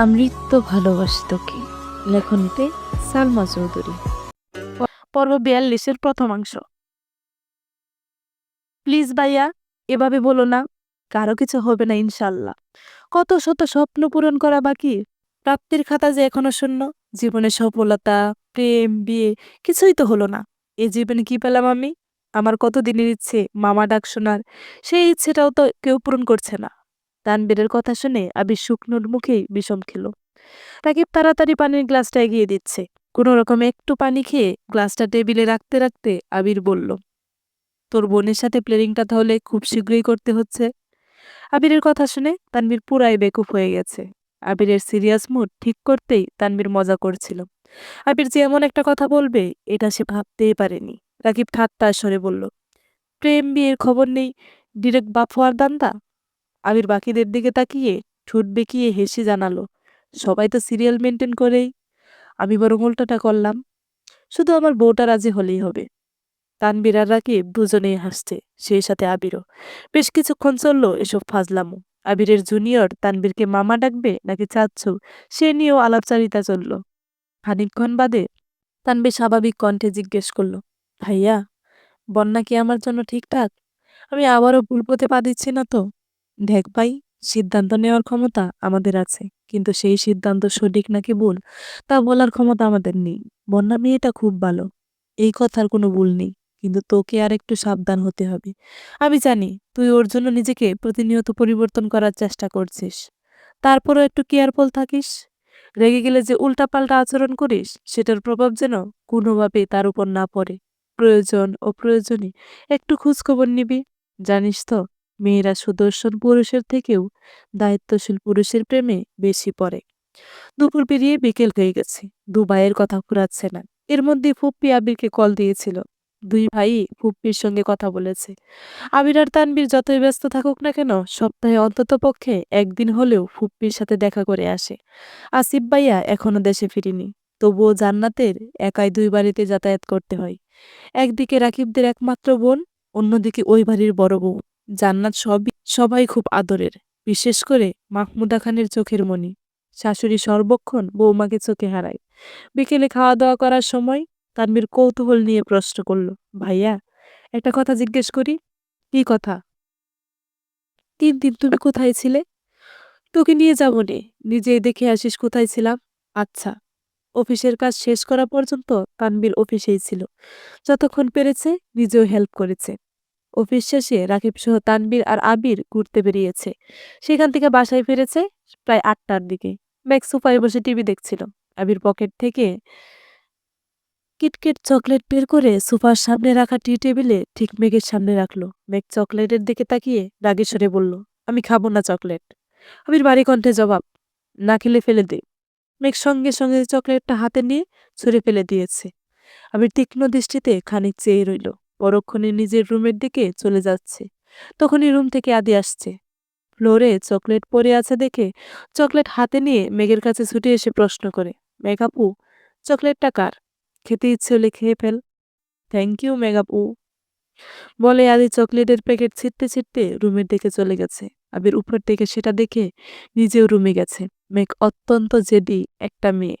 আমৃত্য ভালোবাসি তোকে। লেখনীতে সালমা চৌধুরী। পর্ব বিয়াল্লিশের প্রথমাংশ। প্লিজ ভাইয়া, এভাবে বলো না, কারও কিছু হবে না ইনশাল্লাহ কত শত স্বপ্ন পূরণ করা বাকি। প্রাপ্তির খাতা যে এখনও শূন্য জীবনে সফলতা, প্রেম, বিয়ে, কিছুই তো হলো না। এ জীবনে কি পেলাম আমি? আমার কত দিনের ইচ্ছে, মামা ডাক শোনার। সেই ইচ্ছেটাও তো কেউ পূরণ করছে না। তানবীরের কথা শুনে আবির শুকনোর মুখেই বিষম খেল। রাকিব তাড়াতাড়ি পানির গ্লাসটা এগিয়ে দিচ্ছে। কোনো রকমে একটু পানি খেয়ে গ্লাসটা টেবিলে রাখতে রাখতে আবির বলল, তোর বোনের সাথে প্লেনিংটা তাহলে খুব শীঘ্রই করতে হচ্ছে। আবিরের কথা শুনে তানবীর পুরাই বেকুফ হয়ে গেছে। আবিরের সিরিয়াস মুড ঠিক করতেই তানবীর মজা করছিল। আবির যে এমন একটা কথা বলবে, এটা সে ভাবতেই পারেনি। রাকিব ঠাট্টা স্বরে বলল, প্রেম বিয়ের খবর নেই, ডিরেক্ট বাপ হওয়ার দান্দা? আবির বাকিদের দিকে তাকিয়ে ঠোঁট বেঁকিয়ে হেসে জানালো, সবাই তো সিরিয়াল মেনটেন করেই। আমি বরং উল্টোটা করলাম। শুধু আমার বউটা রাজি হলেই হবে। তানবীর আর রাকিব দুজনেই হাসছে, সেই সাথে আবিরও। বেশ কিছুক্ষণ চলল এসব ফাজলামো। আবিরের জুনিয়র তানবীরকে মামা ডাকবে নাকি চাচ্ছু, সে নিয়েও আলাপচারিতা চলল। খানিকক্ষণ বাদে তানবীর স্বাভাবিক কণ্ঠে জিজ্ঞেস করল, ভাইয়া, বন্যা কি আমার জন্য ঠিকঠাক? আমি আবারও ভুল পথে পা দিচ্ছি না তো? দেখ ভাই, সিদ্ধান্ত নেওয়ার ক্ষমতা আমাদের আছে, কিন্তু সেই সিদ্ধান্ত সঠিক নাকি ভুল, তা বলার ক্ষমতা আমাদের নেই। বন্যা মেয়েটা খুব ভালো, এই কথার কোনো ভুল নেই, কিন্তু তোকে আর একটু সাবধান হতে হবে। আমি জানি তুই ওর জন্য নিজেকে প্রতিনিয়ত পরিবর্তন করার চেষ্টা করছিস, তারপরও একটু কেয়ারফুল থাকিস, রেগে গেলে যে উল্টাপাল্টা আচরণ করিস, সেটার প্রভাব যেন কোনোভাবে তার উপর না পড়ে। প্রয়োজন ও প্রয়োজনে একটু খোঁজখবর নিবি, জানিস তো? মেয়েরা সুদর্শন পুরুষের থেকেও দায়িত্বশীল পুরুষের প্রেমে বেশি পড়ে। দুপুর পেরিয়ে বিকেল হয়ে গেছে। দু ভাইয়ের কথা ফুরাচ্ছে না। এর মধ্যে ফুপ্পি আবিরকে কল দিয়েছিল। দুই ভাই ফুপ্পির সঙ্গে কথা বলেছে। আবির আর তানবীর যতই ব্যস্ত থাকুক না কেন, সপ্তাহে অন্তত পক্ষে একদিন হলেও ফুপ্পির সাথে দেখা করে আসে। আসিফ ভাইয়া এখনও দেশে ফিরিনি। তবুও জান্নাতের একাই দুই বাড়িতে যাতায়াত করতে হয়। একদিকে রাকিবদের একমাত্র বোন, অন্যদিকে ওই বাড়ির বড় বউ। জান্নাত সবই, সবাই খুব আদরের, বিশেষ করে মাহমুদা খানের চোখের মণি। শাশুড়ি সর্বক্ষণ বৌমাকে চোখে হারায়। বিকেলে খাওয়া দাওয়া করার সময় তানবীর কৌতূহল নিয়ে প্রশ্ন করল, ভাইয়া, একটা কথা জিজ্ঞেস করি, কি কথা? তিন দিন তুমি কোথায় ছিলে? তোকে নিয়ে যাব নে, নিজেই দেখে আসিস কোথায় ছিলাম। আচ্ছা। অফিসের কাজ শেষ করা পর্যন্ত তানবীর অফিসেই ছিল। যতক্ষণ পেরেছে, নিজেও হেল্প করেছে। অফিস শেষে রাকিব সহ তানবীর আর আবির ঘুরতে বেরিয়েছে। সেখান থেকে বাসায় ফিরেছে প্রায় আটটার দিকে। ম্যাক সোফায় বসে টিভি দেখছিল। আবির পকেট থেকে কিটকিট চকলেট বের করে সোফার সামনে রাখা টি টেবিলে ঠিক মেঘের সামনে রাখল। মেঘ চকলেটের দিকে তাকিয়ে রাগে সরে বলল, আমি খাব না চকলেট। আবির বাড়ি কণ্ঠে জবাব, না খেলে ফেলে দে। মেঘ সঙ্গে সঙ্গে চকলেটটা হাতে নিয়ে ছুঁড়ে ফেলে দিয়েছে। আবির তীক্ষ্ণ দৃষ্টিতে খানিক চেয়ে রইল। পরক্ষণে নিজের রুমের দিকে চলে যাচ্ছে। তখনই রুম থেকে আদি আসছে। ফ্লোরে চকলেট পরে আছে দেখে চকলেট হাতে নিয়ে মেঘের কাছে ছুটে এসে প্রশ্ন করে মেঘাপু চকলেটটা কার? খেতে ইচ্ছে হলে খেয়ে ফেল। থ্যাংক ইউ মেঘাপু বলে আদি চকলেটের প্যাকেট ছিটতে ছিটতে রুমের দিকে চলে গেছে। আবির উপর থেকে সেটা দেখে নিজেও রুমে গেছে। মেঘ অত্যন্ত জেদি একটা মেয়ে।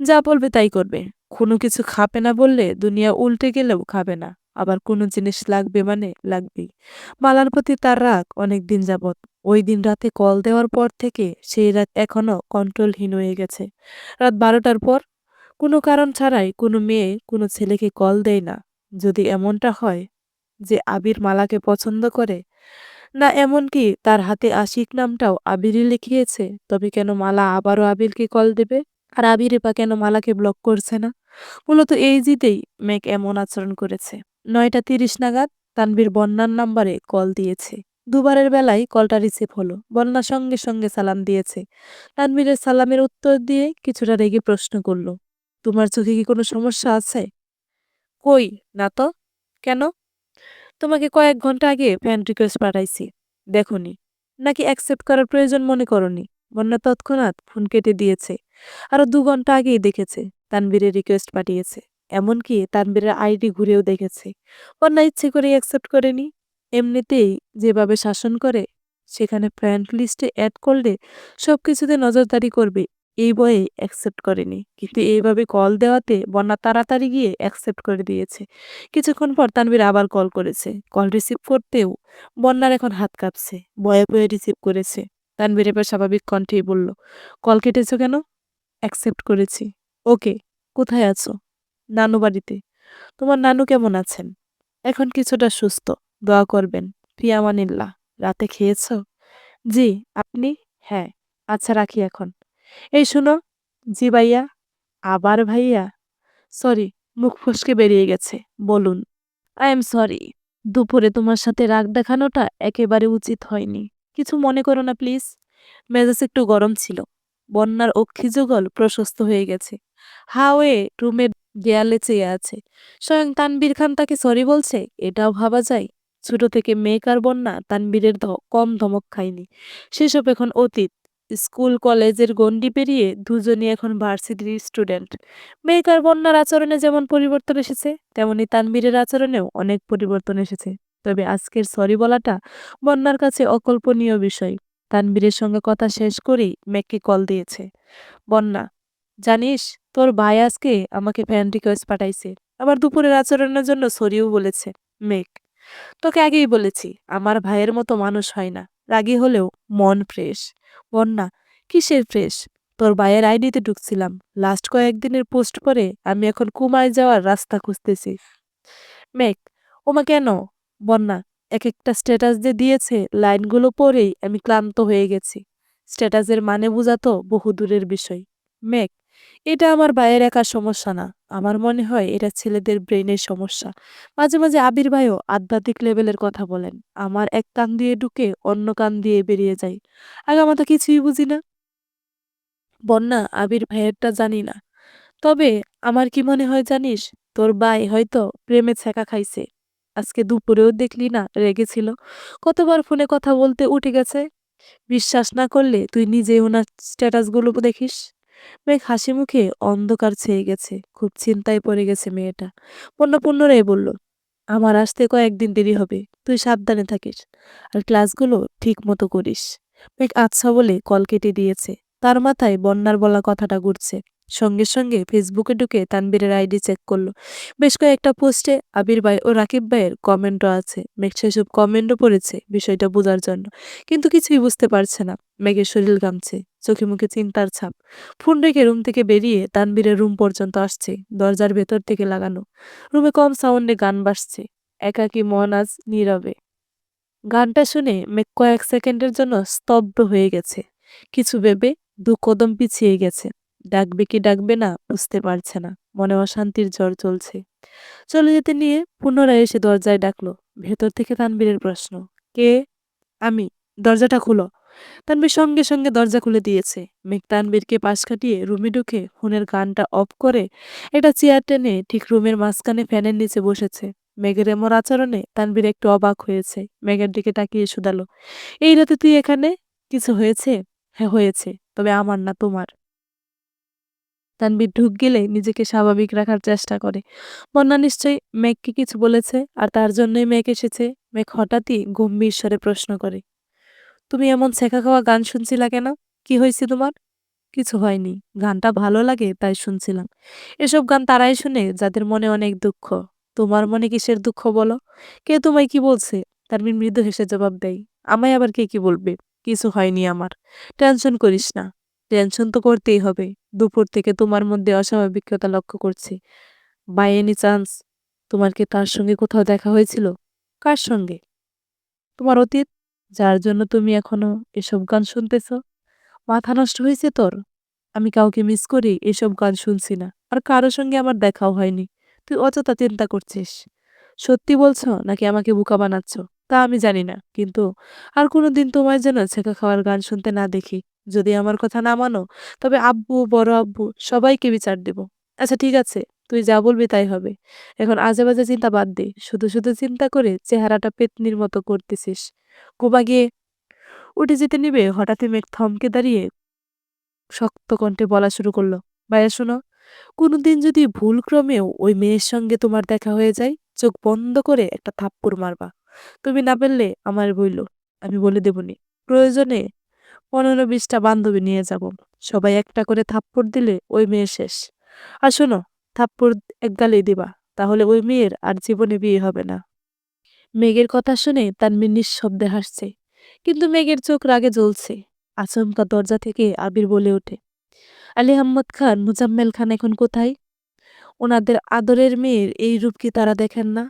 যা বলবে তাই করবে। কোনো কিছু খাবে না বললে দুনিয়া উল্টে গেলেও খাবে না। আবার কোনো জিনিস লাগবে মানে লাগবেই। মালার প্রতি তার রাগ অনেক দিন যাবৎ। ওই দিন রাতে কল দেওয়ার পর থেকে সেই রাত এখনও কন্ট্রোলহীন হয়ে গেছে। রাত বারোটার পর কোনো কারণ ছাড়াই কোনো মেয়ে কোনো ছেলেকে কল দেয় না। যদি এমনটা হয় যে আবির মালাকে পছন্দ করে, না এমনকি তার হাতে আশিক নামটাও আবিরই লিখিয়েছে, তবে কেন মালা আবারও আবিরকে কল দেবে? আর আবিরে বা কেন মালাকে ব্লক করছে না? মূলত এই জিতেই মেঘ এমন আচরণ করেছে। নয়টা তিরিশ নাগাদ তানবীর বন্যার নাম্বারে কল দিয়েছে। দুবারের বেলায় কলটা রিসিভ হলো। বন্যা সঙ্গে সঙ্গে সালাম দিয়েছে। তানবীরের সালামের উত্তর দিয়ে কিছুটা রেগে প্রশ্ন করল, তোমার চোখে কি কোনো সমস্যা আছে? কই, না তো। কেন? তোমাকে কয়েক ঘণ্টা আগে ফ্যান রিকোয়েস্ট পাঠাইছি। দেখনি। নাকি অ্যাকসেপ্ট করার প্রয়োজন মনে করনি? বন্যা তৎক্ষণাৎ ফোন কেটে দিয়েছে। আরও দু ঘণ্টা আগেই দেখেছে তানবীরের রিকোয়েস্ট পাঠিয়েছে। এমনকি তানবীরের আইডি ঘুরেও দেখেছে। বন্যা ইচ্ছে করে অ্যাকসেপ্ট করেনি। এমনিতেই যেভাবে শাসন করে, সেখানে ফ্রেন্ড লিস্টে অ্যাড করলে সব কিছুতে নজরদারি করবে, এই বয়ে অ্যাকসেপ্ট করেনি। কিন্তু এইভাবে কল দেওয়াতে বন্যা তাড়াতাড়ি গিয়ে অ্যাকসেপ্ট করে দিয়েছে। কিছুক্ষণ পর তানভীর আবার কল করেছে। কল রিসিভ করতেও বন্যার এখন হাত কাঁপছে। বয়ে বয়ে রিসিভ করেছে। তানভীর এবার স্বাভাবিক কণ্ঠেই বলল কল কেটেছো কেন? অ্যাকসেপ্ট করেছি। ওকে কোথায় আছো? নানু বাড়িতে। তোমার নানু কেমন আছেন? এখন কিছুটা সুস্থ, দোয়া করবেন। ফিয়ামানিল্লা রাতে খেয়েছ? জি, আপনি? হ্যাঁ আচ্ছা রাখি এখন। এই শুনো, জি ভাইয়া, আবার ভাইয়া? সরি, মুখ ফসকে বেরিয়ে গেছে, বলুন। আই এম সরি, দুপুরে তোমার সাথে রাগ দেখানোটা একেবারে উচিত হয়নি। কিছু মনে করো না প্লিজ। মেজাজ একটু গরম ছিল, বন্যার অক্ষিযুগল প্রশস্ত হয়ে গেছে। হাওয়ে রুমের দেয়ালে চেয়ে আছে। স্বয়ং তানবীর খান তাকে সরি বলছে? এটাও ভাবা যায়? ছোট থেকে মেঘ আর বন্যা তানবীরের কম ধমক খায়নি। সেসব এখন অতীত। স্কুল, কলেজের গণ্ডি পেরিয়ে দুজনই এখন ভার্সিটির স্টুডেন্ট। মেঘ আর বন্যার আচরণে যেমন পরিবর্তন এসেছে, তেমনি তানবীরের আচরণেও অনেক পরিবর্তন এসেছে। তবে আজকের সরি বলাটা বন্যার কাছে অকল্পনীয় বিষয়। তানবীরের সঙ্গে কথা শেষ করেই মেঘকে কল দিয়েছে। বন্যা জানিস, তোর ভাই আজকে আমাকে ফ্যান রিকোয়েস্ট পাঠাইছে। আবার দুপুরের আচরণের জন্য সরিও বলেছে মেক তোকে আগেই বলেছি, আমার ভাইয়ের মতো মানুষ হয় না। রাগী হলেও মন ফ্রেশ বন্যা, কিসের ফ্রেশ তোর ভাইয়ের আইডিতে ঢুকছিলাম। লাস্ট কয়েকদিনের পোস্ট পরে আমি এখন কুমায় যাওয়ার রাস্তা খুঁজতেছি। মেক ওমা কেন? বন্যা এক একটা স্ট্যাটাস যে দিয়েছে, লাইনগুলো পড়েই আমি ক্লান্ত হয়ে গেছি। স্ট্যাটাসের মানে বোঝাতো বহু দূরের বিষয়। মেঘ এটা আমার ভাইয়ের একার সমস্যা না। আমার মনে হয় এটা ছেলেদের ব্রেনের সমস্যা। মাঝে মাঝে আবির ভাইও আধ্যাত্মিক লেভেলের কথা বলেন। আমার এক কান দিয়ে ঢুকে অন্য কান দিয়ে বেরিয়ে যায়। আগামাতা কিছুই বুঝি না। বন্যা, আবির ভাইয়েরটা জানি না। তবে আমার কি মনে হয় জানিস? তোর ভাই হয়তো প্রেমে ছেঁকা খাইছে। আজকে দুপুরেও দেখলি না রেগেছিল কতবার ফোনে কথা বলতে উঠে গেছে। বিশ্বাস না করলে তুই নিজে ওনার স্ট্যাটাসগুলো দেখিস মেঘ হাসি মুখে অন্ধকার ছেয়ে গেছে। খুব চিন্তায় পড়ে গেছে মেয়েটা। পণ্যপূর্ণ রায় বলল, আমার আসতে কয়েকদিন দেরি হবে, তুই সাবধানে থাকিস, আর ক্লাসগুলো ঠিক মতো করিস। মেঘ আচ্ছা বলে কল কেটে দিয়েছে। তার মাথায় বন্যার বলা কথাটা ঘুরছে। সঙ্গে সঙ্গে ফেসবুকে ঢুকে তানবীরের আইডি চেক করল। বেশ কয়েকটা পোস্টে আবির ভাই ও রাকিব ভাইয়ের কমেন্টও আছে। মেঘ, সেসব কমেন্টও পড়েছে বিষয়টা বোঝার জন্য। কিন্তু কিছুই বুঝতে পারছে না। মেঘের শরীর গামছে চোখে মুখে চিন্তার ছাপ। ফোন রেখে রুম থেকে বেরিয়ে তানবীরের রুম পর্যন্ত আসছে, দরজার ভেতর থেকে লাগানো। রুমে কম সাউন্ডে গান বাজছে। একাকী মন আজ নীরবে। গানটা শুনে মেঘ কয়েক সেকেন্ডের জন্য স্তব্ধ হয়ে গেছে। কিছু ভেবে দু কদম পিছিয়ে গেছে। ডাকবে কি ডাকবে না বুঝতে পারছে না। মনে অশান্তির জ্বর চলছে। চলে যেতে নিয়ে পুনরায় এসে দরজায় ডাকলো। ভেতর থেকে তানবীরের প্রশ্ন, কে? আমি? দরজাটা খুলো। তানবীর সঙ্গে সঙ্গে দরজা খুলে দিয়েছে। মেঘ তানবীরকে পাশ কাটিয়ে রুমে ঢুকে ফোনের গানটা অফ করে একটা চেয়ার টেনে ঠিক রুমের মাঝখানে ফ্যানের নিচে বসেছে। মেঘের এমন আচরণে তানবীর একটু অবাক হয়েছে। মেঘের দিকে তাকিয়ে শুধালো, এই রাতে তুই এখানে? কিছু হয়েছে? হ্যাঁ হয়েছে। তবে আমার না, তোমার। তানবীর ঢুক গেলে নিজেকে স্বাভাবিক রাখার চেষ্টা করে। বন্যা নিশ্চয়ই মেঘকে কিছু বলেছে আর তার জন্যই মেঘ এসেছে। মেঘ হঠাৎই গম্ভীর স্বরে প্রশ্ন করে, তুমি এমন শেখা খাওয়া গান শুনছিলা কেন? কি হয়েছে তোমার? কিছু হয়নি। গানটা ভালো লাগে, তাই শুনছিলাম। এসব গান তারাই শুনে যাদের মনে অনেক দুঃখ। তোমার মনে কিসের দুঃখ বলো? কে তোমায় কি বলছে? তারমিন মৃদু হেসে জবাব দেয়, আমায় আবার কে কি বলবে? কিছু হয়নি আমার। টেনশন করিস না। টেনশন তো করতেই হবে। দুপুর থেকে তোমার মধ্যে অস্বাভাবিকতা লক্ষ্য করছি। বাই এনি চান্স, তোমার কি তার সঙ্গে কোথাও দেখা হয়েছিল? কার সঙ্গে? তোমার অতীত, যার জন্য তুমি এখনও এসব গান শুনতেছ? মাথা নষ্ট হয়েছে তোর? আমি কাউকে মিস করি, এসব গান শুনছি না। আর কারোর সঙ্গে আমার দেখাও হয়নি। তুই অযথা চিন্তা করছিস। সত্যি বলছো, নাকি আমাকে বোকা বানাচ্ছ? তা আমি জানি না। কিন্তু আর কোনোদিন তোমায় যেন ছেঁকা খাওয়ার গান শুনতে না দেখি। যদি আমার কথা না মানো, তবে আব্বু, বড় আব্বু সবাইকে বিচার দেব। আচ্ছা ঠিক আছে, তুই যা বলবি তাই হবে। এখন আজে বাজে চিন্তা বাদ দে। শুধু শুধু চিন্তা করে চেহারাটা পেতনির মতো করতেছিস। গোবা গিয়ে উঠে যেতে নিবে, হঠাৎই মেঘ থমকে দাঁড়িয়ে শক্ত কণ্ঠে বলা শুরু করল, ভাইয়া, শোনো, কোনোদিন যদি ভুলক্রমেও ওই মেয়ের সঙ্গে তোমার দেখা হয়ে যায়, চোখ বন্ধ করে একটা থাপ্পড় মারবা। তুমি না পারলে আমার বইল, আমি বলে দেবনি। প্রয়োজনে পনেরো বিশটা বান্ধবী নিয়ে যাব। সবাই একটা করে থাপ্পড় দিলে ওই মেয়ে শেষ। আর শোনো, থাপ্পড় এক গালেই দিবা, তাহলে ওই মেয়ের আর জীবনে বিয়ে হবে না। মেঘের কথা শুনে তানভীর নিঃশব্দে হাসছে। কিন্তু মেঘের চোখ রাগে জ্বলছে। আচমকা দরজা থেকে আবির বলে ওঠে, আলী আহম্মদ খান, মুজাম্মেল খান এখন কোথায়? ওনাদের আদরের মেয়ের এই রূপ কি তারা দেখেন না?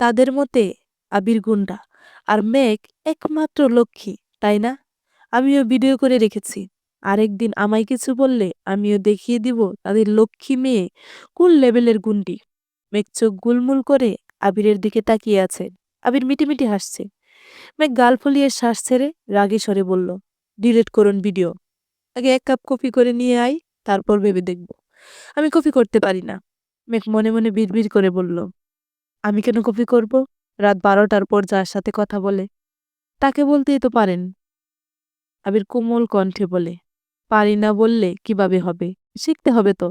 তাদের মতে আবির গুন্ডা। আর মেঘ একমাত্র লক্ষ্মী, তাই না? আমিও ভিডিও করে রেখেছি। আরেকদিন আমায় কিছু বললে আমিও দেখিয়ে দিব তাদের লক্ষ্মী মেয়ে কোন লেভেলের গুন্ডি। মেঘ চোখ গুলমুল করে আবিরের দিকে তাকিয়ে আছে। আবির মিটিমিটি হাসছে। মেঘ গাল ফলিয়ে শ্বাস ছেড়ে রাগে স্বরে বলল, ডিলেট করুন ভিডিও। আগে এক কাপ কফি করে নিয়ে আই তারপর ভেবে দেখব। আমি কফি করতে পারি না। মেঘ মনে মনে বিড়বিড় করে বলল, আমি কেন কফি করব? রাত বারোটার পর যার সাথে কথা বলে, তাকে বলতেই তো পারেন। আবির কোমল কণ্ঠে বলে, পারি না বললে কীভাবে হবে? শিখতে হবে তো।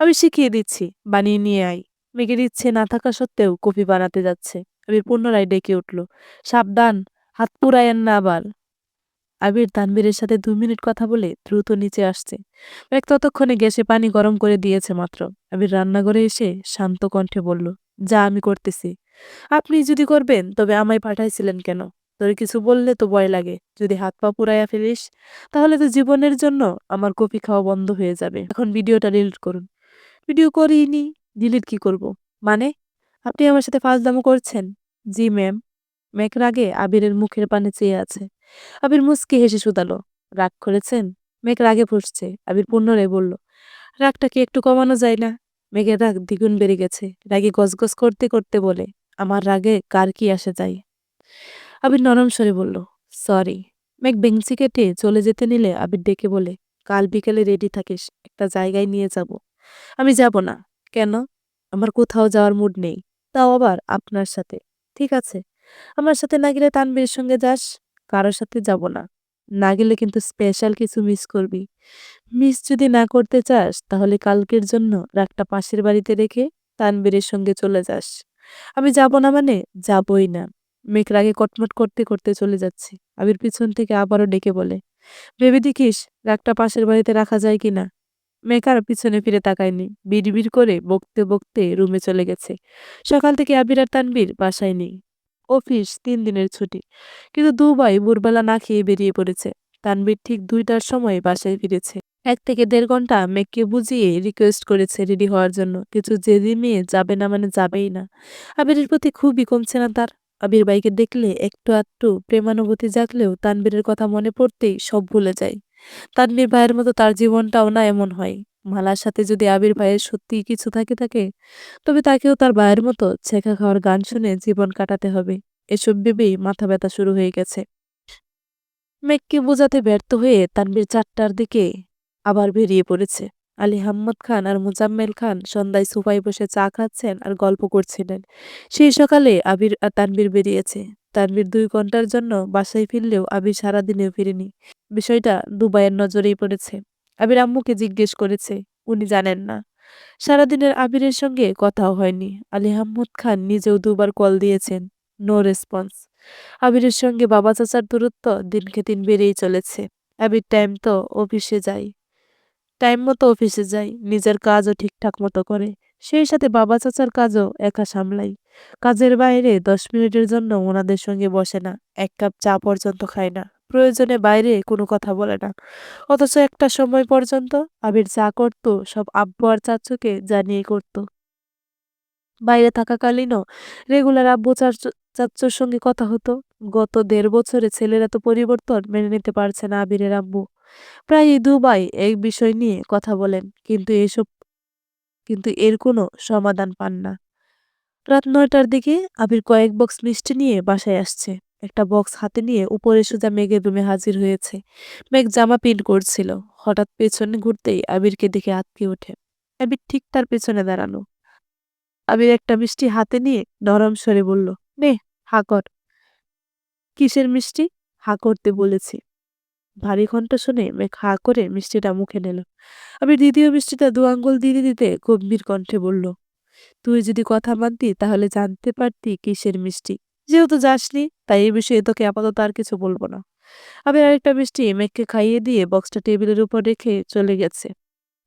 আমি শিখিয়ে দিচ্ছি, বানিয়ে নিয়ে আই মেঘের ইচ্ছে না থাকা সত্ত্বেও কফি বানাতে যাচ্ছে। আবির পুনরায় ডেকে উঠল, সাবধান, হাত পুরায়েন না আবার। আবির তানবীরের সাথে দু মিনিট কথা বলে দ্রুত নিচে আসছে। এক ততক্ষণে গ্যাসে পানি গরম করে দিয়েছে মাত্র। আবির রান্নাঘরে এসে শান্ত কণ্ঠে বলল, যা আমি করতেছি। আপনি যদি করবেন, তবে আমায় পাঠাইছিলেন কেন? তোর কিছু বললে তো ভয় লাগে। যদি হাত পা পুরাইয়া ফেলিস, তাহলে তো জীবনের জন্য আমার কফি খাওয়া বন্ধ হয়ে যাবে। এখন ভিডিওটা ডিলিট করুন। ভিডিও করিনি ডিলিট কি করব? মানে আপনি আমার সাথে ফাজদামো করছেন? জি ম্যাম মেঘ রাগে আবিরের মুখের পানে চেয়ে আছে। আবির মুচকি হেসে শুধালো। রাগ করেছেন? মেঘ রাগে ফুসছে। আবির পুনরায় বলল, রাগটা কি একটু কমানো যায় না? মেঘের রাগ দ্বিগুণ বেড়ে গেছে। রাগে গজগজ করতে করতে বলে আমার রাগে কার কি আসে যায় আবির নরম স্বরে বলল, সরি। মেঘ বেঞ্চি কেটে চলে যেতে নিলে আবির ডেকে বলে, কাল বিকেলে রেডি থাকিস, একটা জায়গায় নিয়ে যাব। আমি যাব না। কেন? আমার কোথাও যাওয়ার মুড নেই। তাও আবার আপনার সাথে। ঠিক আছে। আমার সাথে না গেলে তানবীরের সঙ্গে যাস। কারোর সাথে যাব না। না গেলে কিন্তু স্পেশাল কিছু মিস করবি। মিস যদি না করতে চাস, তাহলে কালকের জন্য রাগটা পাশের বাড়িতে রেখে তানবীরের সঙ্গে চলে যাস। আমি যাব না মানে? যাবই না। মেঘ রাগে কটমট করতে করতে চলে যাচ্ছে। আবির পিছন থেকে আবারও ডেকে বলে, ভেবে দেখিস রাগটা পাশের বাড়িতে রাখা যায় কিনা? মেঘ আর পিছনে ফিরে তাকায়নি। বিড়বিড় করে বকতে বকতে রুমে চলে গেছে। সকাল থেকে আবির আর তানবীর বাসায় নেই। অফিস তিন দিনের ছুটি। কিন্তু দুবাই ভোরবেলা না খেয়ে বেরিয়ে পড়েছে। তানবীর ঠিক দুইটার সময় বাসায় ফিরেছে। এক থেকে দেড় ঘণ্টা মেয়েকে বুঝিয়ে রিকোয়েস্ট করেছে রেডি হওয়ার জন্য। কিছু জেদি মেয়ে যাবে না মানে যাবেই না। আবিরের প্রতি খুবই কমছে না তার। আবির বাইকে দেখলে একটু আধটু প্রেমানুভূতি জাগলেও তানবীরের কথা মনে পড়তেই সব ভুলে যায়। তানবীর ভাইয়ের মতো তার জীবনটাও না এমন হয়। মালার সাথে যদি আবির ভাইয়ের সত্যি কিছু থাকে থাকে, তবে তাকেও তার ভাইয়ের মতো ছেঁকা খাওয়ার গান শুনে জীবন কাটাতে হবে। এসব ভেবেই মাথা ব্যথা শুরু হয়ে গেছে। মেঘকে বোঝাতে ব্যর্থ হয়ে তানবীর চারটার দিকে আবার বেরিয়ে পড়েছে। আলী হাম্মদ খান আর মুজাম্মেল খান সন্ধ্যায় সোফায় বসে চা খাচ্ছেন আর গল্প করছিলেন। সেই সকালে আবির আর তানবীর বেরিয়েছে। তানবীর দুই ঘণ্টার জন্য বাসায় ফিরলেও আবির সারাদিনেও ফিরেনি। বিষয়টা দুবাইয়ের নজরেই পড়েছে। আবির আম্মুকে জিজ্ঞেস করেছে, উনি জানেন না? সারাদিনের আবিরের সঙ্গে কথাও হয়নি। আলী আহমদ খান নিজেও দুবার কল দিয়েছেন, নো রেসপন্স। আবিরের সঙ্গে বাবা চাচার দূরত্ব দিনকে দিন বেড়েই চলেছে। আবির টাইম তো অফিসে যায়। টাইম মতো অফিসে যায় নিজের কাজও ঠিকঠাক মতো করে। সেই সাথে বাবা চাচার কাজও একা সামলাই। কাজের বাইরে দশ মিনিটের জন্য ওনাদের সঙ্গে বসে না, এক কাপ চা পর্যন্ত খায় না, প্রয়োজনে বাইরে কোনো কথা বলে না। অথচ একটা সময় পর্যন্ত আবির যা করতো, সব আব্বু আর চাচুকে জানিয়ে করত। বাইরে থাকাকালীনও রেগুলার আব্বু চাচু চাচ্চুর সঙ্গে কথা হতো। গত দেড় বছরে ছেলেরা তো পরিবর্তন মেনে নিতে পারছে না আবিরের আব্বু। প্রায়ই দুবাই এই বিষয় নিয়ে কথা বলেন, কিন্তু এসব, কিন্তু এর কোনো সমাধান পান না। রাত নয়টার দিকে আবির কয়েক বক্স মিষ্টি নিয়ে বাসায় আসছে। একটা বক্স হাতে নিয়ে উপরে সোজা মেঘের রুমে হাজির হয়েছে। মেঘ জামা পিন করছিল। হঠাৎ পেছনে ঘুরতেই আবিরকে দেখে আটকে ওঠে। আবির ঠিক তার পেছনে দাঁড়ানো আবির একটা মিষ্টি হাতে নিয়ে নরম স্বরে বলল, নে, হা কর। কিসের মিষ্টি? হা করতে বলেছি। ভারী কণ্ঠ শুনে মেঘ হা করে মিষ্টিটা মুখে নিল। আবির দ্বিতীয় মিষ্টিটা দু আঙ্গুল দিতে দিতে গম্ভীর কণ্ঠে বলল, তুই যদি কথা মানতি তাহলে জানতে পারতি কিসের মিষ্টি। যেহেতু যাসনি, তাই এই বিষয়ে তোকে আপাতত আর কিছু বলব না। আবির আরেকটা মিষ্টি মেঘকে খাইয়ে দিয়ে বক্সটা টেবিলের উপর রেখে চলে গেছে।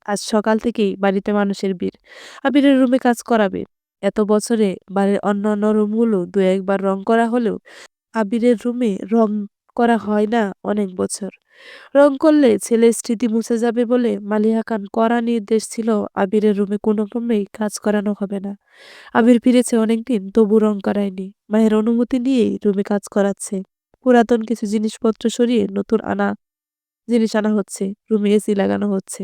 আজ সকাল থেকেই বাড়িতে মানুষের ভিড়। আবিরের রুমে কাজ করাবে এত বছরে বাড়ির অন্যান্য রুমগুলো দু একবার রং করা হলেও আবিরের রুমে রং করা হয় না অনেক বছর। রং করলে ছেলের স্মৃতি মুছে যাবে বলে মালিহা খান কড়া নির্দেশ ছিল আবিরের রুমে কোনো ক্রমেই কাজ করানো হবে না। আবির ফিরেছে অনেকদিন, তবু রং করায়নি। মায়ের অনুমতি নিয়েই রুমে কাজ করাচ্ছে। পুরাতন কিছু জিনিসপত্র সরিয়ে নতুন আনা, জিনিস আনা হচ্ছে। রুমে এসি লাগানো হচ্ছে।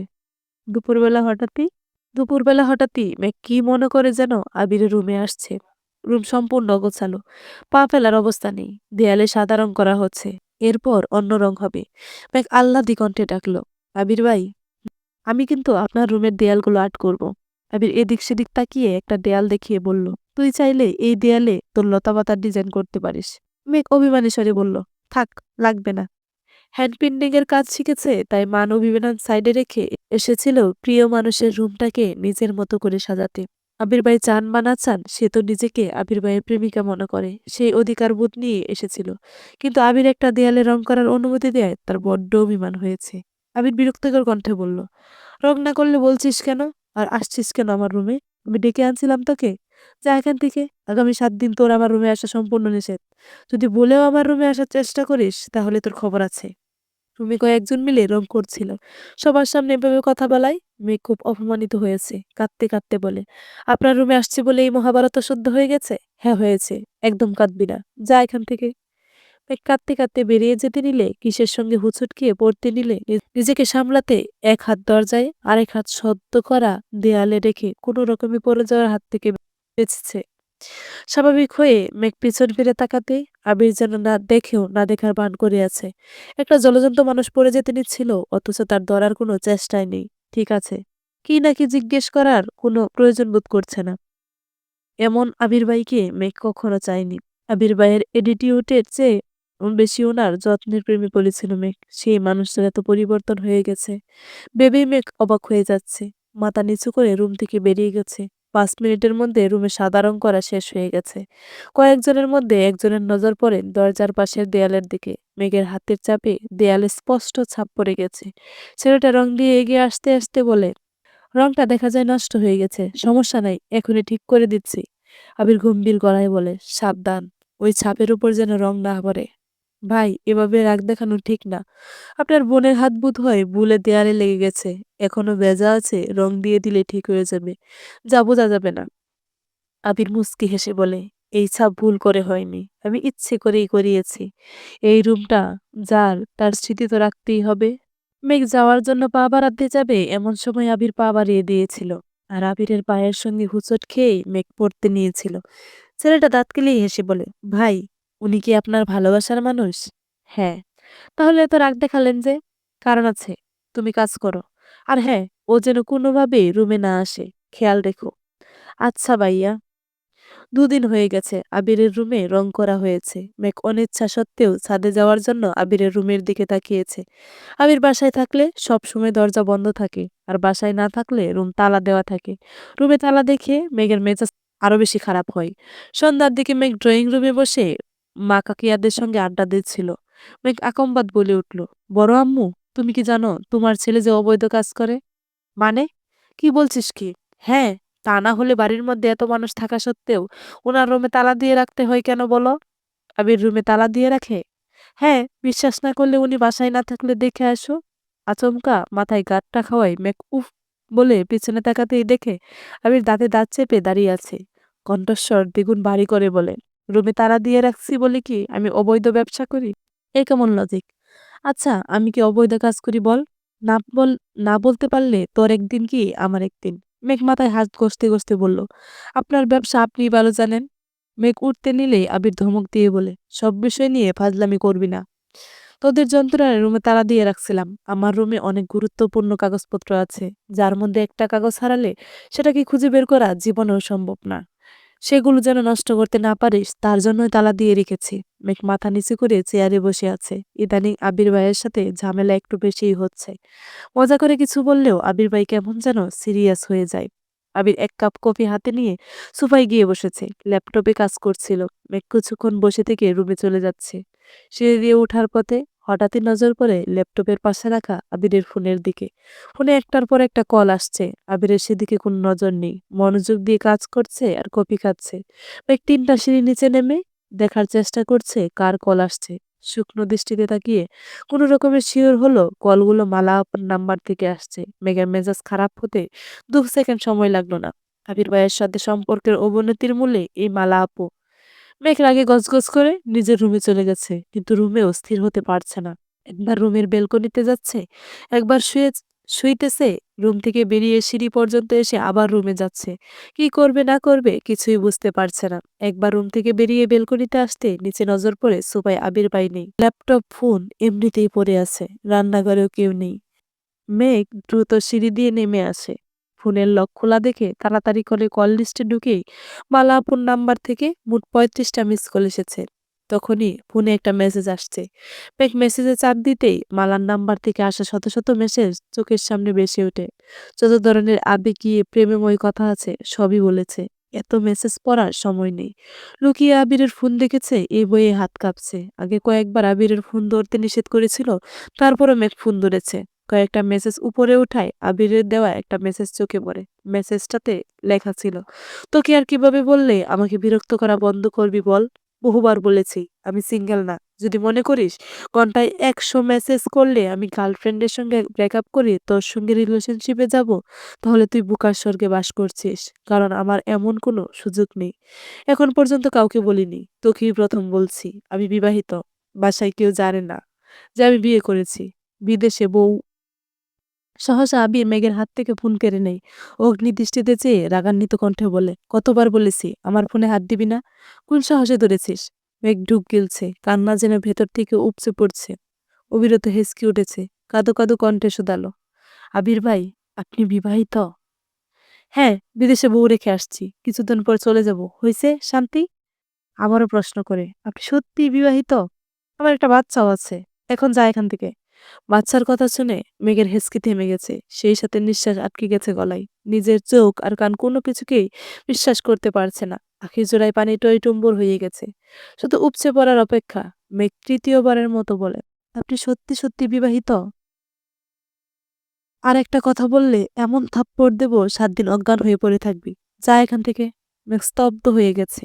দুপুরবেলা হঠাৎই দুপুরবেলা হঠাৎই মেঘ কি মনে করে যেন আবিরের রুমে আসছে। রুম সম্পূর্ণ গোছালো পা ফেলার অবস্থা নেই। দেয়ালে সাদা রং করা হচ্ছে। এরপর অন্য রং হবে। মেঘ আল্লাদি কণ্ঠে ডাকলো, আবির ভাই, আমি কিন্তু আপনার রুমের দেয়ালগুলো আর্ট করব। আবির এদিক সেদিক তাকিয়ে একটা দেয়াল দেখিয়ে বলল, তুই চাইলে এই দেয়ালে তোর লতাপাতার ডিজাইন করতে পারিস। মেঘ অভিমানী স্বরে বলল, থাক, লাগবে না। হ্যান্ড পেন্টিং এর কাজ শিখেছে, তাই মান অভিমান সাইডে রেখে এসেছিল প্রিয় মানুষের রুমটাকে নিজের মতো করে সাজাতে। আবির ভাই চান বা না চান, সে তো নিজেকে আবির ভাইয়ের প্রেমিকা মনে করে। সেই অধিকার বোধ নিয়ে এসেছিল। কিন্তু আবির একটা দেয়ালে রং করার অনুমতি দেয় তার বড্ড অভিমান হয়েছে। আবির বিরক্তিকর কণ্ঠে বলল, রং না করলে বলছিস কেন? আর আসছিস কেন আমার রুমে? আমি ডেকে আনছিলাম তোকে। যা এখান থেকে। আগামী সাত দিন তোর আমার রুমে আসা সম্পূর্ণ নিষেধ। যদি বলেও আমার রুমে আসার চেষ্টা করিস, তাহলে তোর খবর আছে। রুমে কয়েকজন মিলে রং করছিল। সবার সামনে এভাবে কথা বলায় মেয়ে খুব অপমানিত হয়েছে, কাঁদতে কাঁদতে বলে, আপনার রুমে আসছে বলে এই মহাভারত শুদ্ধ হয়ে গেছে? হ্যাঁ হয়েছে, একদম কাঁদবি না, যা এখান থেকে। কাঁদতে কাঁদতে বেরিয়ে যেতে নিলে, কিসের সঙ্গে হুচুট খেয়ে পড়তে নিলে নিজেকে সামলাতে এক হাত দরজায় আরেক হাত সদ্য করা দেয়ালে রেখে কোনো রকমে পড়ে যাওয়ার হাত থেকে বেঁচেছে। স্বাভাবিক হয়ে মেঘ পিছন ফিরে তাকাতে আবির যেন না দেখেও না দেখার বান করে আছে। একটা জলজন্ত মানুষ পড়ে যেতে নিচ্ছিল, অথচ তার ধরার কোনো চেষ্টাই নেই। ঠিক আছে, কি নাকি জিজ্ঞেস করার কোনো প্রয়োজন বোধ করছে না। এমন আবির ভাইকে মেঘ কখনো চায়নি। আবির ভাইয়ের এডিটিউটের চেয়ে বেশি ওনার যত্নের প্রেমে পড়েছিল মেঘ। সেই মানুষটার এত পরিবর্তন হয়ে গেছে। ভেবেই মেঘ অবাক হয়ে যাচ্ছে। মাথা নিচু করে রুম থেকে বেরিয়ে গেছে। পাঁচ মিনিটের মধ্যে রুমে সাদা রং করা শেষ হয়ে গেছে। কয়েকজনের মধ্যে একজনের নজর পড়ে দরজার পাশের দেয়ালের দিকে। মেঘের হাতের চাপে দেয়ালে স্পষ্ট ছাপ পড়ে গেছে। ছেলেটা রং দিয়ে এগিয়ে আসতে আসতে বলে, রংটা দেখা যায় নষ্ট হয়ে গেছে, সমস্যা নাই, এখনই ঠিক করে দিচ্ছি। আবির গম্ভীর গলায় বলে, সাবধান, ওই ছাপের উপর যেন রং না পড়ে। ভাই, এভাবে রাগ দেখানো ঠিক না। আপনার বোনের হাত বুধ হয় বুলে দেয়ালে লেগে গেছে। এখনও বেজা আছে, রং দিয়ে দিলে ঠিক হয়ে যাবে। যা বোঝা যাবে না। আবির মুস্কি হেসে বলে, এই ছাপ ভুল করে হয়নি। আমি ইচ্ছে করেই করিয়েছি। এই রুমটা যার, তার স্মৃতি তো রাখতেই হবে। মেঘ যাওয়ার জন্য পা বাড়াতে যাবে, এমন সময় আবির পা বাড়িয়ে দিয়েছিল। আর আবিরের পায়ের সঙ্গে হুচট খেয়ে মেঘ পড়তে নিয়েছিল। ছেলেটা দাঁত কেলেই হেসে বলে, ভাই উনি কি আপনার ভালোবাসার মানুষ? হ্যাঁ। তাহলে এত রাগ দেখালেন যে, কারণ আছে, তুমি কাজ করো। আর হ্যাঁ ও যেন কোনোভাবে রুমে না আসে, খেয়াল রেখো। আচ্ছা ভাইয়া। দুদিন হয়ে গেছে, আবিরের রুমে রং করা হয়েছে। মেঘ অনিচ্ছা সত্ত্বেও ছাদে যাওয়ার জন্য আবিরের রুমের দিকে তাকিয়েছে। আবির বাসায় থাকলে সব সময় দরজা বন্ধ থাকে, আর বাসায় না থাকলে রুম তালা দেওয়া থাকে। রুমে তালা দেখে মেঘের মেজাজ আরও বেশি খারাপ হয়। সন্ধ্যার দিকে মেঘ ড্রয়িং রুমে বসে মা কাকিয়াদের সঙ্গে আড্ডা দিচ্ছিল। মেঘ আকম্বাদ বলে উঠল, বড় আম্মু, তুমি কি জানো তোমার ছেলে যে অবৈধ কাজ করে? মানে? কি বলছিস কি? হ্যাঁ তা না হলে বাড়ির মধ্যে এত মানুষ থাকা সত্ত্বেও ওনার রুমে তালা দিয়ে রাখতে হয় কেন বলো? আবির রুমে তালা দিয়ে রাখে? হ্যাঁ বিশ্বাস না করলে উনি বাসায় না থাকলে দেখে আসো। আচমকা, মাথায় গাঁটটা খাওয়াই? মেক উফ, বলে পিছনে তাকাতেই দেখে আবির দাঁতে দাঁত চেপে দাঁড়িয়ে আছে। কণ্ঠস্বর দ্বিগুণ ভারী করে বলে রুমে তারা দিয়ে রাখছি বলে কি আমি অবৈধ ব্যবসা করি? এ কেমন লজিক আচ্ছা আমি কি অবৈধ কাজ করি বল? না বল, না বলতে পারলে তোর একদিন কি আমার একদিন? মেঘ মাথায় হাত ঘষতে ঘষতে বলল, আপনার ব্যবসা আপনি ভালো জানেন? মেঘ উঠতে নিলেই আবির ধমক দিয়ে বলে, সব বিষয় নিয়ে ফাজলামি করবি না। তোদের যন্ত্রণায় রুমে তালা দিয়ে রাখছিলাম। আমার রুমে অনেক গুরুত্বপূর্ণ কাগজপত্র আছে। যার মধ্যে একটা কাগজ হারালে সেটাকে খুঁজে বের করা জীবনেও সম্ভব না। সেগুলো যেন নষ্ট করতে না পারিস, তার জন্যই তালা দিয়ে রেখেছি। মেঘ মাথা নিচু করে চেয়ারে বসে আছে। ইদানিং আবির ভাইয়ের সাথে ঝামেলা একটু বেশিই হচ্ছে। মজা করে কিছু বললেও আবির ভাই কেমন যেন সিরিয়াস হয়ে যায়। আবির এক কাপ কফি হাতে নিয়ে সোফায় গিয়ে বসেছে। ল্যাপটপে কাজ করছিল। মেঘ কিছুক্ষণ বসে থেকে রুমে চলে যাচ্ছে। সিঁড়ি দিয়ে ওঠার পথে হঠাৎই নজর পড়ে ল্যাপটপের পাশে রাখা আবিরের ফোনের দিকে। ফোনে একটার পর একটা কল আসছে। আবিরের সেদিকে কোনো নজর নেই। মনোযোগ দিয়ে কাজ করছে আর কপি খাচ্ছে। মেঘ তিনটা সিঁড়ি নিচে নেমে দেখার চেষ্টা করছে কার কল আসছে। শুকনো দৃষ্টিতে তাকিয়ে কোনো রকমের শিওর হলো কলগুলো মালা আপার নাম্বার থেকে আসছে। মেঘের মেজাজ খারাপ হতে দু সেকেন্ড সময় লাগল না। আবির ভাইয়ের সাথে সম্পর্কের অবনতির মূলে এই মালা আপু মেঘ রাগে গজগজ করে নিজের রুমে চলে গেছে, কিন্তু রুমে অস্থির হতে পারছে না। একবার রুমের বেলকনিতে যাচ্ছে, একবার শুয়ে শুইতেছে, রুম থেকে বেরিয়ে সিঁড়ি পর্যন্ত এসে আবার রুমে যাচ্ছে। কি করবে না করবে কিছুই বুঝতে পারছে না। একবার রুম থেকে বেরিয়ে বেলকনিতে আসতে নিচে নজর পড়ে সোফায় আবির নেই। ল্যাপটপ, ফোন এমনিতেই পড়ে আছে, রান্নাঘরেও কেউ নেই। মেঘ দ্রুত সিঁড়ি দিয়ে নেমে আসে। ফোনের লক খোলা দেখে তাড়াতাড়ি করে কল লিস্টে ঢুকেই মালা আপুর নাম্বার থেকে মোট পঁয়ত্রিশটা মিস কল এসেছে। তখনই ফোনে একটা মেসেজ আসছে। মেঘ মেসেজে চাপ দিতেই মালার নাম্বার থেকে আসা শত শত মেসেজ চোখের সামনে বেসে ওঠে। যত ধরনের আবেগীয়, প্রেমময় কথা আছে সবই বলেছে। এত মেসেজ পড়ার সময় নেই। লুকিয়ে আবিরের ফোন দেখেছে এই বইয়ে হাত কাঁপছে। আগে কয়েকবার আবিরের ফোন ধরতে নিষেধ করেছিল, তারপরও মেঘ ফোন ধরেছে। কয়েকটা মেসেজ উপরে উঠায়, আবিরের দেওয়া একটা মেসেজ চোখে পড়ে। মেসেজটাতে লেখা ছিল, তোকে আর কীভাবে বললে? আমাকে বিরক্ত করা বন্ধ করবি বল। বহুবার বলেছি, আমি সিঙ্গেল না। যদি মনে করিস, ঘন্টায় একশো মেসেজ করলে আমি গার্লফ্রেন্ডের সঙ্গে ব্রেকআপ করে তোর সঙ্গে রিলেশনশিপে যাব, তাহলে তুই বুকার স্বর্গে বাস করছিস, কারণ আমার এমন কোনো সুযোগ নেই। এখন পর্যন্ত কাউকে বলিনি, তোকেই প্রথম বলছি, আমি বিবাহিত, বাসায় কেউ জানে না, যে আমি বিয়ে করেছি, বিদেশে বউ সহসা আবির মেঘের হাত থেকে ফোন কেড়ে নেই অগ্নি দৃষ্টিতে চেয়ে রাগান্বিত কণ্ঠে বলে, কতবার বলেছি, আমার ফোনে হাত দিবি না? কোন সাহসে ধরেছিস? মেঘ ঢুক গিলছে, কান্না যেন ভেতর থেকে উপচে পড়ছে। অবিরত হেসকি উঠেছে, কাদো কাদো কণ্ঠে শুধালো, আবির ভাই, আপনি বিবাহিত? হ্যাঁ বিদেশে বউ রেখে আসছি, কিছুদিন পর চলে যাব হয়েছে শান্তি? আবারও প্রশ্ন করে, আপনি সত্যি বিবাহিত? আমার একটা বাচ্চাও আছে, এখন যা এখান থেকে। বাচ্চার কথা শুনে মেঘের হেসকি থেমে গেছে। সেই সাথে নিঃশ্বাস আটকে গেছে গলায়। নিজের চোখ আর কান কোনো কিছুকেই বিশ্বাস করতে পারছে না। আখির জোড়ায় পানি টই টুম্বর হয়ে গেছে। শুধু উপচে পড়ার অপেক্ষা, মেঘ তৃতীয়বারের মতো বলে, আপনি সত্যি সত্যি বিবাহিত? আর একটা কথা বললে এমন থাপ্পড় দেব সাত দিন অজ্ঞান হয়ে পড়ে থাকবি। যা এখান থেকে। মেঘ স্তব্ধ হয়ে গেছে।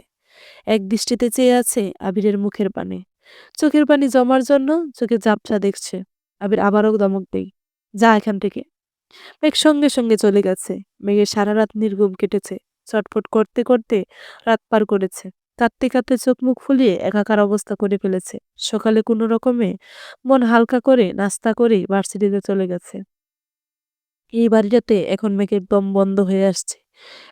এক দৃষ্টিতে চেয়ে আছে আবিরের মুখের পানে। চোখের পানি জমার জন্য চোখে ঝাপসা দেখছে। আবির আবারও দমক দেই। যা এখান থেকে। মেঘ সঙ্গে সঙ্গে চলে গেছে। মেঘের সারা রাত নির্গুম কেটেছে। চটফট করতে করতে রাত পার করেছে। কাঁদতে কাঁদতে চোখ মুখ ফুলিয়ে একাকার অবস্থা করে ফেলেছে। সকালে কোনো রকমে মন হালকা করে নাস্তা করেই ভার্সিটিতে চলে গেছে। এই বাড়িটাতে এখন মেঘের দম বন্ধ হয়ে আসছে।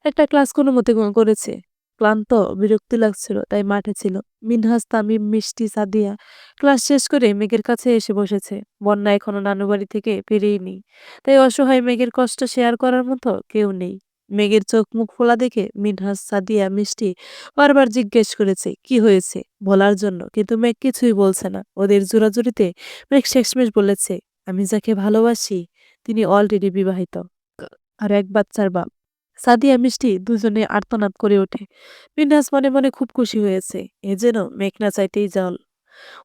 একটা ক্লাস কোনো মতে করেছে। ক্লান্ত, বিরক্তি লাগছিল, তাই মাঠে ছিল। মিনহাস, তামিম, মিষ্টি, সাদিয়া, ক্লাস শেষ করে মেঘের কাছে এসে বসেছে। বন্যা এখনও নানু বাড়ি থেকে ফিরেইনি। তাই অসহায় মেঘের কষ্ট শেয়ার করার মতো কেউ নেই। মেঘের চোখ মুখ ফোলা দেখে মিনহাস, সাদিয়া, মিষ্টি বারবার জিজ্ঞেস করেছে, কি হয়েছে? বলার জন্য, কিন্তু মেঘ কিছুই বলছে না। ওদের জোরাজুরিতে মেঘ শেষমেশ বলেছে, আমি যাকে ভালোবাসি, তিনি অলরেডি বিবাহিত। আর এক বাচ্চার বাপ। সাদিয়া মিষ্টি দুজনে আর্তনাদ করে ওঠে। মিনহাস মনে মনে খুব খুশি হয়েছে, এ যেন মেঘ না চাইতেই জল।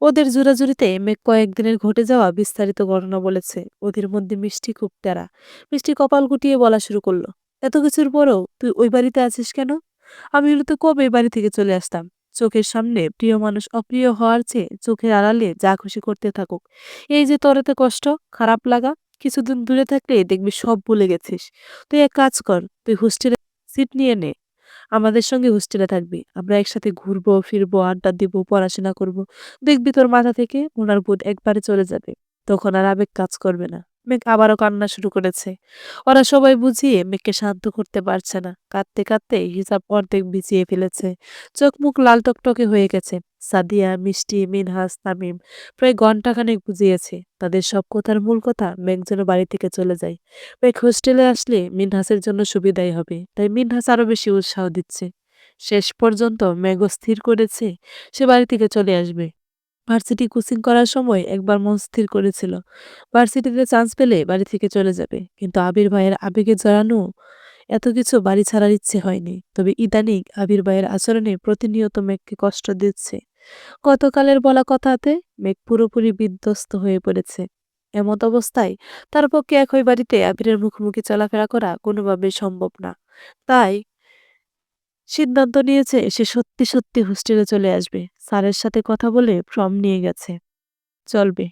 ওদের জোরাজুরিতে মেঘ কয়েকদিনের ঘটে যাওয়া বিস্তারিত ঘটনা বলেছে। ওদের মধ্যে মিষ্টি খুব তেরা। মিষ্টি কপাল গুটিয়ে বলা শুরু করল, এত কিছুর পরও তুই ওই বাড়িতে আছিস কেন? আমি হলে তো কবে বাড়ি থেকে চলে আসতাম? চোখের সামনে প্রিয় মানুষ অপ্রিয় হওয়ার চেয়ে চোখের আড়ালে যা খুশি করতে থাকুক। এই যে তোর এতে কষ্ট, খারাপ লাগা কিছুদিন দূরে থাকলে দেখবি সব ভুলে গেছিস। তুই এক কাজ কর, তুই হোস্টেলে সিট নিয়ে নে। আমাদের সঙ্গে হোস্টেলে থাকবি। আমরা একসাথে ঘুরবো, ফিরবো, আড্ডা দিব, পড়াশোনা করব। দেখবি তোর মাথা থেকে ওনার বোধ একবারে চলে যাবে। তখন আর আবেগ কাজ করবে না। মেঘ আবারও কান্না শুরু করেছে। ওরা সবাই বুঝিয়ে মেঘকে শান্ত করতে পারছে না। কাঁদতে কাঁদতে হিসাব অর্ধেক ভিজিয়ে ফেলেছে। চোখ মুখ লাল টকটকে হয়ে গেছে। সাদিয়া, মিষ্টি, মিনহাস, তামিম প্রায় ঘন্টাখানেক বুঝিয়েছে তাদের সব কথার মূল কথা মেঘ যেন বাড়ি থেকে চলে যায়। মেঘ হোস্টেলে আসলে মিনহাসের জন্য সুবিধাই হবে, তাই মিনহাস আরও বেশি উৎসাহ দিচ্ছে। শেষ পর্যন্ত মেঘ স্থির করেছে, সে বাড়ি থেকে চলে আসবে। ভার্সিটি কোচিং করার সময় একবার মন স্থির করেছিল। ভার্সিটিতে চান্স পেলে বাড়ি থেকে চলে যাবে, কিন্তু আবির ভাইয়ের আবেগে জড়ানো এত কিছু বাড়ি ছাড়ার ইচ্ছে হয়নি। তবে ইদানিং আবির ভাইয়ের আচরণে প্রতিনিয়ত মেঘকে কষ্ট দিচ্ছে। গতকালের বলা কথাতে মেঘ পুরোপুরি বিধ্বস্ত হয়ে পড়েছে। এমত অবস্থায় তার পক্ষে একই বাড়িতে আবিরের মুখোমুখি চলাফেরা করা কোনোভাবেই সম্ভব না। তাই সিদ্ধান্ত নিয়েছে সে সত্যি সত্যি হোস্টেলে চলে আসবে। স্যারের সাথে কথা বলে ফর্ম নিয়ে গেছে। চলবে।